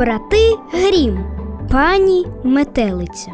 Брати Грім, пані метелиця.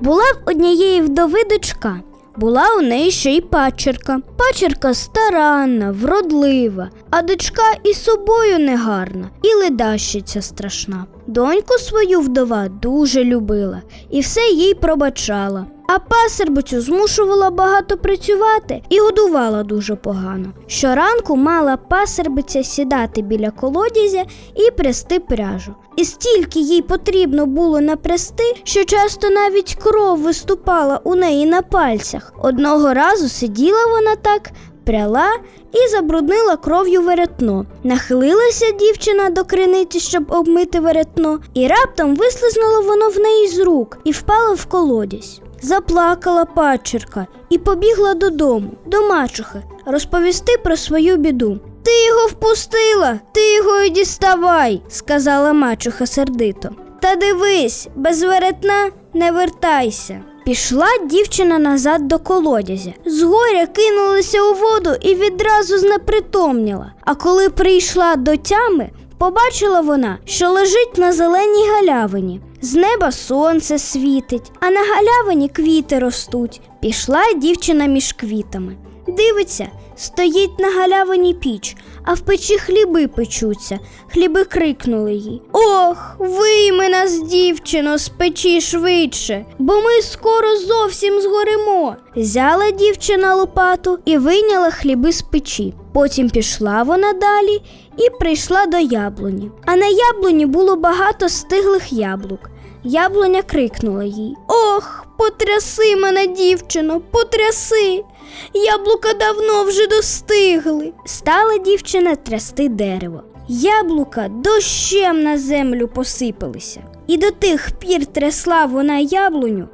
Була в однієї вдови дочка. Була у неї ще й пачерка. Пачерка старанна, вродлива, а дочка і собою негарна, і ледащиця страшна. Доньку свою вдова дуже любила і все їй пробачала. А пасербицю змушувала багато працювати і годувала дуже погано. Щоранку мала пасербиця сідати біля колодязя і прясти пряжу. І стільки їй потрібно було напрясти, що часто навіть кров виступала у неї на пальцях. Одного разу сиділа вона так, пряла і забруднила кров'ю веретно. Нахилилася дівчина до криниці, щоб обмити веретно, і раптом вислизнуло воно в неї з рук і впало в колодязь. Заплакала пачерка і побігла додому, до мачухи, розповісти про свою біду. Ти його впустила, ти його й діставай, сказала мачуха сердито. Та дивись, без веретна не вертайся. Пішла дівчина назад до колодязя. Згоря кинулася у воду і відразу знепритомніла. А коли прийшла до тями, побачила вона, що лежить на зеленій галявині. З неба сонце світить, а на галявині квіти ростуть. Пішла дівчина між квітами. Дивиться, стоїть на галявині піч, а в печі хліби печуться. Хліби крикнули їй. Ох, вийми нас, дівчино, з печі швидше, бо ми скоро зовсім згоримо. Взяла дівчина лопату і вийняла хліби з печі. Потім пішла вона далі і прийшла до яблуні. А на яблуні було багато стиглих яблук. Яблуня крикнула їй Ох, потряси мене, дівчино, потряси. Яблука давно вже достигли. Стала дівчина трясти дерево. Яблука дощем на землю посипалися, і до тих пір трясла вона яблуню,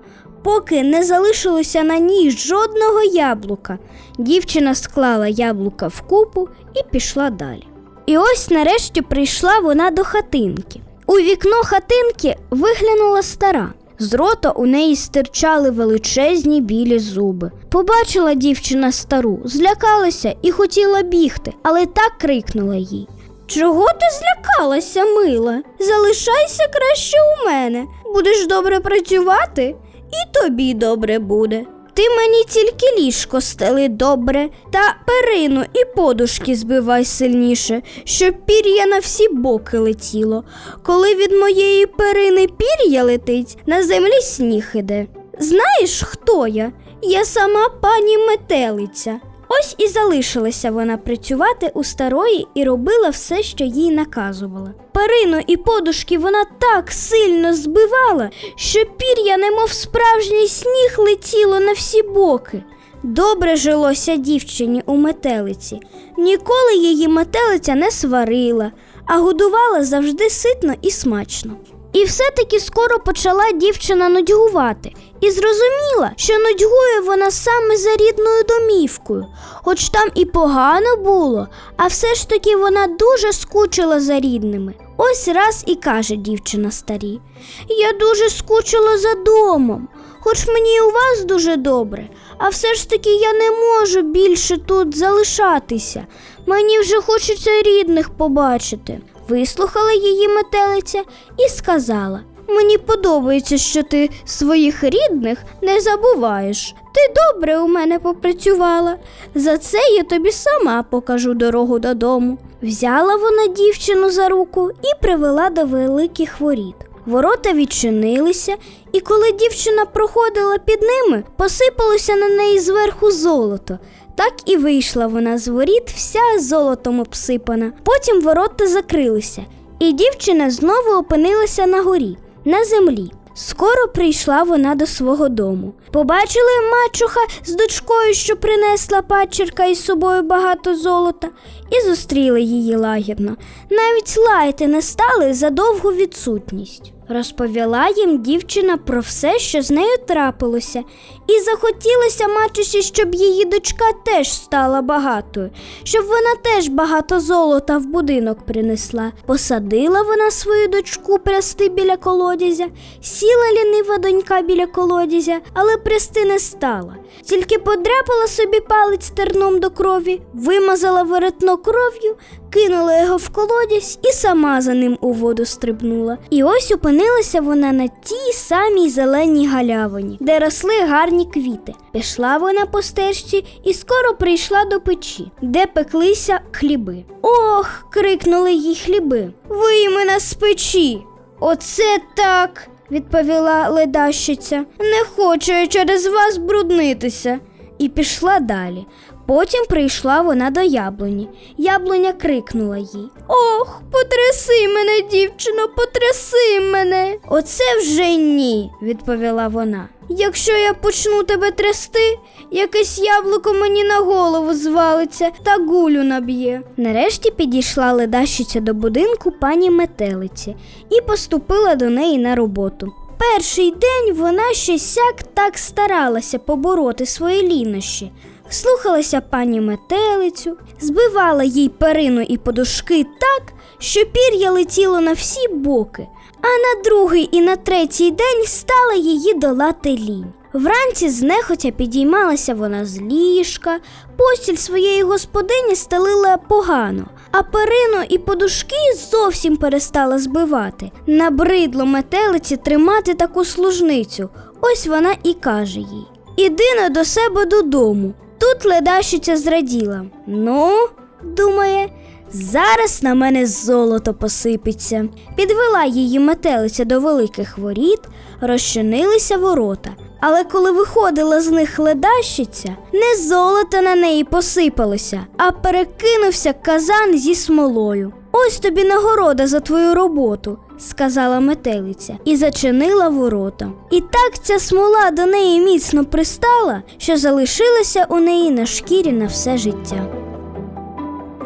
поки не залишилося на ній жодного яблука. Дівчина склала яблука в купу і пішла далі. І ось нарешті прийшла вона до хатинки. У вікно хатинки виглянула стара. З рота у неї стирчали величезні білі зуби. Побачила дівчина стару, злякалася і хотіла бігти, але так крикнула їй. Чого ти злякалася, мила? Залишайся краще у мене. Будеш добре працювати, і тобі добре буде. Ти мені тільки ліжко стели добре, та перину і подушки збивай сильніше, щоб пір'я на всі боки летіло. Коли від моєї перини пір'я летить, на землі сніг іде. Знаєш, хто я? Я сама пані метелиця. Ось і залишилася вона працювати у старої і робила все, що їй наказувала. Перину і подушки вона так сильно збивала, що пір'я, немов справжній сніг, летіло на всі боки. Добре жилося дівчині у метелиці. Ніколи її метелиця не сварила, а годувала завжди ситно і смачно. І все-таки скоро почала дівчина нудьгувати і зрозуміла, що нудьгує вона саме за рідною домівкою, хоч там і погано було, а все ж таки вона дуже скучила за рідними. Ось раз і каже дівчина старі: Я дуже скучила за домом, хоч мені і у вас дуже добре, а все ж таки я не можу більше тут залишатися. Мені вже хочеться рідних побачити. Вислухала її метелиця і сказала: Мені подобається, що ти своїх рідних не забуваєш. Ти добре у мене попрацювала. За це я тобі сама покажу дорогу додому. Взяла вона дівчину за руку і привела до великих воріт. Ворота відчинилися, і коли дівчина проходила під ними, посипалося на неї зверху золото. Так і вийшла вона з воріт, вся золотом обсипана. Потім ворота закрилися, і дівчина знову опинилася на горі, на землі. Скоро прийшла вона до свого дому. Побачили мачуха з дочкою, що принесла пачерка із собою багато золота, і зустріли її лагідно. Навіть лаяти не стали за довгу відсутність. Розповіла їм дівчина про все, що з нею трапилося, І захотілося мачусі, щоб її дочка теж стала багатою, щоб вона теж багато золота в будинок принесла. Посадила вона свою дочку прясти біля колодязя, сіла лінива донька біля колодязя, але прясти не стала. Тільки подряпала собі палець терном до крові, вимазала веретно кров'ю, кинула його в колодязь і сама за ним у воду стрибнула. І ось опинилася вона на тій самій зеленій галявині, де росли гарні квіти. Пішла вона по стежці і скоро прийшла до печі, де пеклися хліби. Ох, крикнули їй хліби. Вийми нас з печі. Оце так, відповіла ледащиця. Не хочу я через вас бруднитися. І пішла далі. Потім прийшла вона до яблуні. Яблуня крикнула їй: Ох, потряси мене, дівчино, потряси мене. Оце вже ні, відповіла вона. Якщо я почну тебе трясти, якесь яблуко мені на голову звалиться та гулю наб'є. Нарешті підійшла ледащиця до будинку пані метелиці і поступила до неї на роботу. Перший день вона ще сяк так старалася побороти свої лінощі. Слухалася пані метелицю, збивала їй перину і подушки так, що пір'я летіло на всі боки, а на другий і на третій день стала її долати лінь. Вранці знехотя підіймалася вона з ліжка, постіль своєї господині стелила погано, а перину і подушки зовсім перестала збивати. Набридло метелиці тримати таку служницю. Ось вона і каже їй: Іди на до себе додому. Тут ледащиця зраділа. Ну, думає, зараз на мене золото посипеться. Підвела її метелиця до великих воріт, розчинилися ворота. Але коли виходила з них ледащиця, не золото на неї посипалося, а перекинувся казан зі смолою. Ось тобі нагорода за твою роботу, сказала метелиця і зачинила ворота. І так ця смола до неї міцно пристала, що залишилася у неї на шкірі на все життя.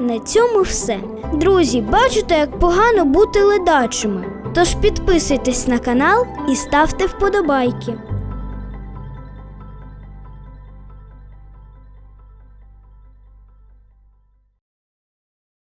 На цьому все. Друзі, бачите, як погано бути ледачими. Тож підписуйтесь на канал і ставте вподобайки.